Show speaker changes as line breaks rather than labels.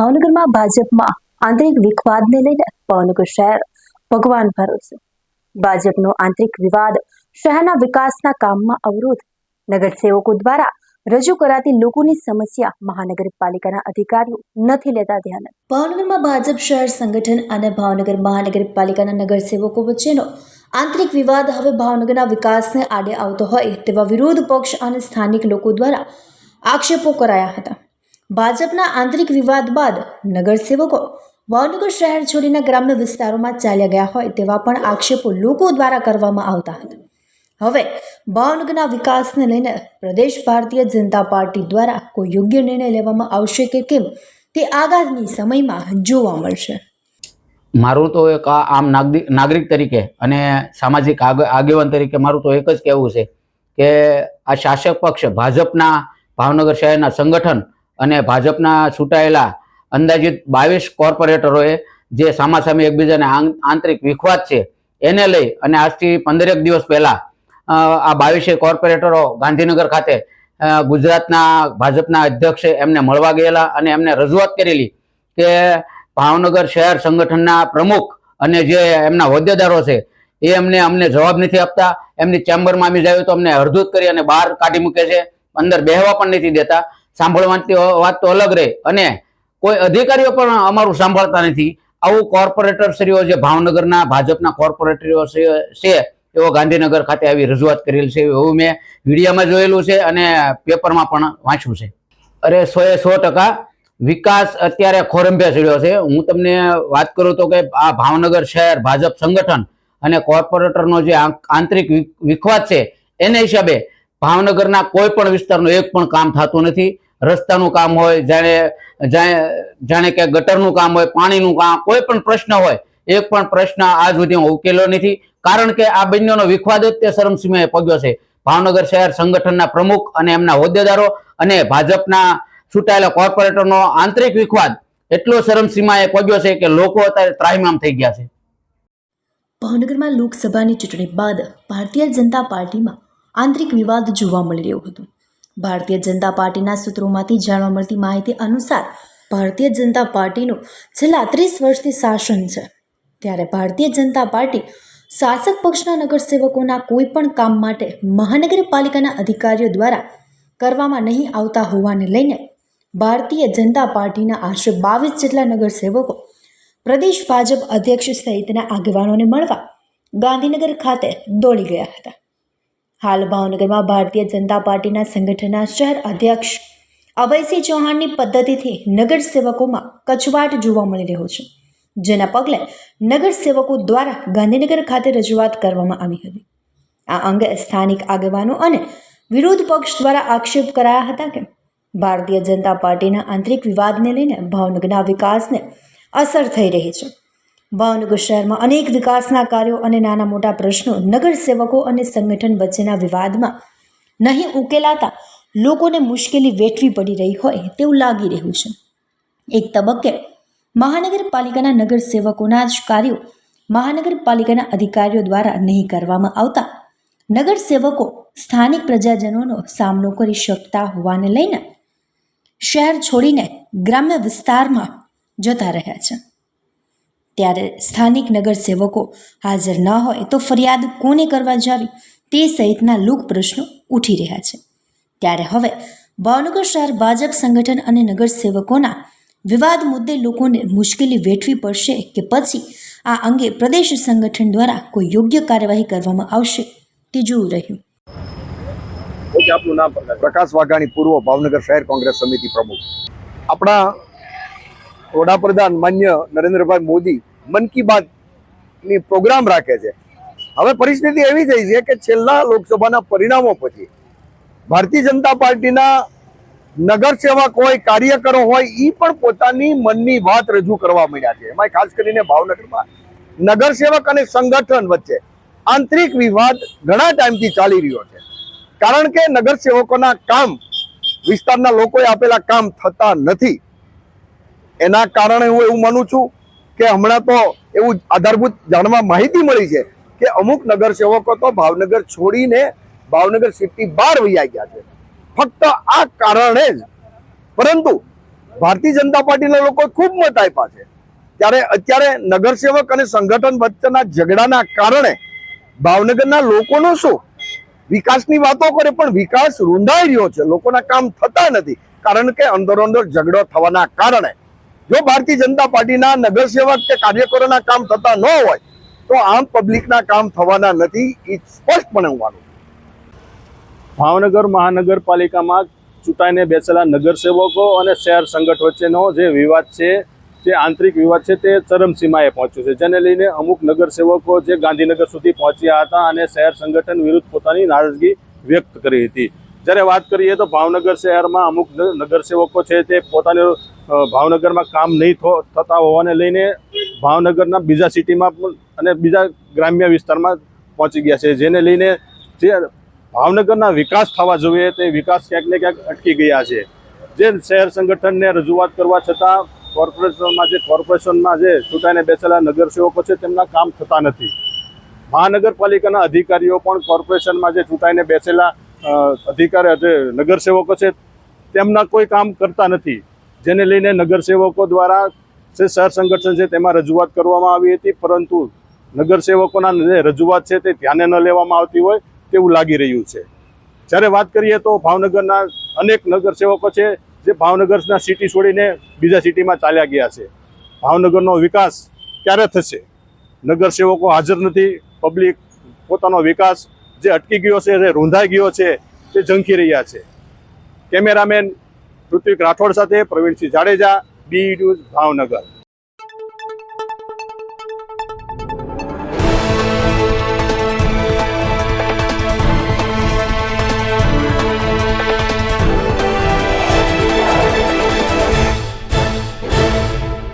ભાવનગરમાં ભાજપમાં આંતરિક વિખવાદને લઈને ભાવનગર શહેર ભગવાન ભરોસે. ભાજપનો આંતરિક વિવાદ શહેરના વિકાસના કામમાં અવરોધ. નગરસેવકો દ્વારા રજૂ કરાતી લોકોની સમસ્યા મહાનગરપાલિકાના અધિકારીઓ નથી લેતા ધ્યાન. ભાવનગરમાં ભાજપ શહેર સંગઠન અને ભાવનગર મહાનગરપાલિકાના નગરસેવકો વચ્ચેનો આંતરિક વિવાદ હવે ભાવનગરના વિકાસને આડે આવતો હોય તેવા વિરોધ પક્ષ અને સ્થાનિક લોકો દ્વારા આક્ષેપો કરાયા હતા. ભાજપના આંતરિક વિવાદ બાદ નગરસેવકો ભાવનગર શહેર છોડીને ગ્રામ્ય વિસ્તારોમાં ચાલ્યા ગયા હોય તેવા પણ આક્ષેપો લોકો દ્વારા કરવામાં આવતા હતા. હવે ભાવનગરના વિકાસને લઈને પ્રદેશ ભારતીય જનતા પાર્ટી દ્વારા કોઈ યોગ્ય નિર્ણય લેવામાં આવશે કે કેમ તે આગામી સમયમાં જોવા મળશે.
મારું તો એક આમ નાગરિક તરીકે અને સામાજિક આગ, આગેવાન તરીકે મારું તો એક જ કહેવું છે કે આ શાસક પક્ષ ભાજપના ભાવનગર શહેરના સંગઠન અને ભાજપના છૂટાયેલા અંદાજિત બાવીસ કોર્પોરેટરોએ જે સામાસામી એકબીજાને આંતરિક વિખવાદ છે, એને લઈ અને આજથી પંદરેક દિવસ પહેલા આ બાવીસે કોર્પોરેટરો ગાંધીનગર ખાતે ગુજરાતના ભાજપના અધ્યક્ષે એમને મળવા ગયેલા અને એમને રજૂઆત કરેલી કે ભાવનગર શહેર સંગઠનના પ્રમુખ અને જે એમના હોદ્દેદારો છે, એ અમને અમને જવાબ નથી આપતા, એમની ચેમ્બરમાં અમે જાય તો અમને હરધૂત કરી અને બહાર કાઢી મૂકે છે, અંદર બેહવા પણ નથી દેતા સાંભળવાની વાત તો અલગ રહે. અને કોઈ અધિકારીઓ પણ અમારું સાંભળતા નથી. આવું કોર્પોરેટર શ્રીઓ જે ભાવનગરના, ભાજપના કોર્પોરેટરો છે એવો ગાંધીનગર ખાતે આવી રજૂઆત કરેલ છે, એવું મેં મીડિયામાં જોયેલું છે અને પેપરમાં પણ વાંચ્યું છે. અરે સો એ સો ટકા વિકાસ અત્યારે ખોરંભે ચડ્યો છે. હું તમને વાત કરું તો કે આ ભાવનગર શહેર, ભાજપ સંગઠન અને કોર્પોરેટરનો જે આંતરિક વિખવાદ છે, એને હિસાબે ભાવનગરના કોઈ પણ વિસ્તારનું એક પણ કામ થતું નથી. રસ્તાનું કામ હોય, જાણે જાણે કે ગટરનું કામ હોય, પાણીનું કામ, કોઈ પણ પ્રશ્ન હોય, એક પણ પ્રશ્ન આજ સુધી ઉકેલો નથી. કારણ કે આ બંનેનો વિખવાદ જ તે શરમસીમાએ પગ્યો છે. ભાવનગર શહેર સંગઠનના પ્રમુખ અને એમના હોદ્દેદારો અને ભાજપના છૂટાયેલા કોર્પોરેટરનો આંતરિક વિખવાદ એટલો શરમસીમાએ પગ્યો છે કે લોકો અત્યારે ત્રાહિમામ થઈ ગયા છે.
ભાવનગરમાં લોકસભાની ચૂંટણી બાદ ભારતીય જનતા પાર્ટીમાં આંતરિક વિવાદ જોવા મળી રહ્યો હતો. ભારતીય જનતા પાર્ટીના સૂત્રોમાંથી જાણવા મળતી માહિતી અનુસાર, ભારતીય જનતા પાર્ટીનું છેલ્લા ત્રીસ વર્ષથી શાસન છે. ત્યારે ભારતીય જનતા પાર્ટી શાસક પક્ષના નગરસેવકોના કોઈ પણ કામ માટે મહાનગરપાલિકાના અધિકારીઓ દ્વારા કરવામાં નહીં આવતા હોવાને લઈને ભારતીય જનતા પાર્ટીના આશરે બાવીસ જેટલા નગરસેવકો, પ્રદેશ ભાજપ અધ્યક્ષ સહિતના આગેવાનોને મળવા ગાંધીનગર ખાતે દોડી ગયા હતા. હાલ ભાવનગરમાં ભારતીય જનતા પાર્ટીના સંગઠનના શહેર અધ્યક્ષ અભયસિંહ ચૌહાણની પદ્ધતિથી નગરસેવકોમાં કચવાટ જોવા મળી રહ્યો છે, જેના પગલે નગરસેવકો દ્વારા ગાંધીનગર ખાતે રજૂઆત કરવામાં આવી હતી. આ અંગે સ્થાનિક આગેવાનો અને વિરોધ પક્ષ દ્વારા આક્ષેપ કરાયા હતા કે ભારતીય જનતા પાર્ટીના આંતરિક વિવાદને લઈને ભાવનગરના વિકાસને અસર થઈ રહી છે. ભાવનગર શહેરમાં અનેક વિકાસના કાર્યો અને નાના મોટા પ્રશ્નો નગરસેવકો અને સંગઠન વચ્ચેના વિવાદમાં નહીં ઉકેલાતા લોકોને મુશ્કેલી વેઠવી પડી રહી હોય તેવું લાગી રહ્યું છે. એક તબક્કે મહાનગરપાલિકાના નગરસેવકોના જ કાર્યો મહાનગરપાલિકાના અધિકારીઓ દ્વારા નહીં કરવામાં આવતા નગરસેવકો સ્થાનિક પ્રજાજનોનો સામનો કરી શકતા હોવાને લઈને શહેર છોડીને ગ્રામ્ય વિસ્તારમાં જતા રહ્યા છે. ત્યારે સ્થાનિક નગરસેવકો હાજર ન હોય તો ફરિયાદ કોને કરવા જાવી? તે સહિતના લોક પ્રશ્નો ઉઠી રહ્યા છે. ત્યારે હવે ભાવનગર શહેર ભાજપ સંગઠન અને નગરસેવકોના વિવાદ મુદ્દે લોકોને મુશ્કેલી વેઠવી પડશે કે પછી આ અંગે પ્રદેશ સંગઠન દ્વારા કોઈ યોગ્ય કાર્યવાહી કરવામાં આવશે તે જોવું રહ્યું.
આપનું નામ પ્રકાશ
પ્રકાશ વાઘાણી પૂર્વ ભાવનગર શહેર કોંગ્રેસ સમિતિ પ્રમુખ. આપણા વડાપ્રધાન માન્ય નરેન્દ્રભાઈ મોદી મન કી બાતની પ્રોગ્રામ રાખે છે. હવે પરિસ્થિતિ એવી થઈ છે કે છેલ્લા લોકસભાના પરિણામો પછી ભારતીય જનતા પાર્ટીના નગરસેવક હોય, કાર્યકરો હોય એ પણ પોતાની મનની વાત રજૂ કરવા માંડ્યા છે. એમાં ખાસ કરીને ભાવનગરમાં નગરસેવક અને સંગઠન વચ્ચે આંતરિક વિવાદ ઘણા ટાઈમથી ચાલી રહ્યો છે. કારણ કે નગરસેવકોના કામ વિસ્તારના લોકોએ આપેલા કામ થતા નથી. એના કારણે હું એવું માનું છું કે હમણાં તો એવું આધારભૂત જાણવા માહિતી મળી છે કે અમુક નગરસેવકો તો ભાવનગર છોડીને ભાવનગર સિટી બહાર વૈયા ગયા છે. ફક્ત આ કારણે જ. પરંતુ ભારતીય જનતા પાર્ટીના લોકો ખૂબ મત આપ્યા છે. ત્યારે અત્યારે નગરસેવક અને સંગઠન વચ્ચેના ઝઘડાના કારણે ભાવનગરના લોકોનો શું? વિકાસની વાતો કરે પણ વિકાસ રૂંધાઈ રહ્યો છે. લોકોના કામ થતા નથી. કારણ કે અંદરો અંદર ઝઘડો થવાના કારણે જો ભારતીય જનતા પાર્ટીના નગરસેવક કે કાર્યકરોના કામ થતા ન હોય, તો આમ પબ્લિકના કામ થવાના નથી, એ સ્પષ્ટપણે હું માનું
ભાવનગર મહાનગરપાલિકામાં ચૂંટાઈને બેસેલા નગરસેવકો અને શહેર સંગઠન વચ્ચેનો જે વિવાદ છે, જે આંતરિક વિવાદ છે, તે ચરમસીમાએ પહોંચ્યું છે. જેને લઈને અમુક નગરસેવકો જે ગાંધીનગર સુધી પહોંચ્યા હતા અને શહેર સંગઠન વિરુદ્ધ પોતાની નારાજગી વ્યક્ત કરી હતી. જ્યારે વાત કરીએ તો ભાવનગર શહેરમાં અમુક નગરસેવકો છે, તે પોતાને ભાવનગરમાં કામ નહીં થો- થતા હોવાને લઈને ભાવનગરના બીજા સિટીમાં અને બીજા ગ્રામ્ય વિસ્તારમાં પહોંચી ગયા છે. જેને લઈને જે ભાવનગરના વિકાસ થવા જોઈએ તે વિકાસ ક્યાંક ને ક્યાંક અટકી ગયા છે. જે શહેર સંગઠનને રજૂઆત કરવા છતાં કોર્પોરેશનમાં જે કોર્પોરેશનમાં જે ચૂંટાઈને બેસેલા નગરસેવકો છે તેમના કામ થતા નથી. મહાનગરપાલિકાના અધિકારીઓ પણ કોર્પોરેશનમાં જે ચૂંટાઈને બેસેલા અધિકારી, જે નગરસેવકો છે તેમના કોઈ કામ કરતા નથી. જેને લઈને નગરસેવકો દ્વારા જે શહેર સંગઠન છે તેમાં રજૂઆત કરવામાં આવી હતી, પરંતુ નગરસેવકોના જે રજૂઆત છે તે ધ્યાને ન લેવામાં આવતી હોય તેવું લાગી રહ્યું છે. જ્યારે વાત કરીએ તો ભાવનગરના અનેક નગરસેવકો છે જે ભાવનગરના સિટી છોડીને બીજા સિટીમાં ચાલ્યા ગયા છે. ભાવનગરનો વિકાસ ક્યારે થશે? નગરસેવકો હાજર નથી પબ્લિક પોતાનો વિકાસ જે અટકી ગયો છે, જે રૂંધાઈ ગયો છે, તે ઝંખી રહ્યા છે. કેમેરામેન ઋત્વિક રાઠોડ સાથે પ્રવીણસિંહ જાડેજા બી ન્યૂઝ ભાવનગર.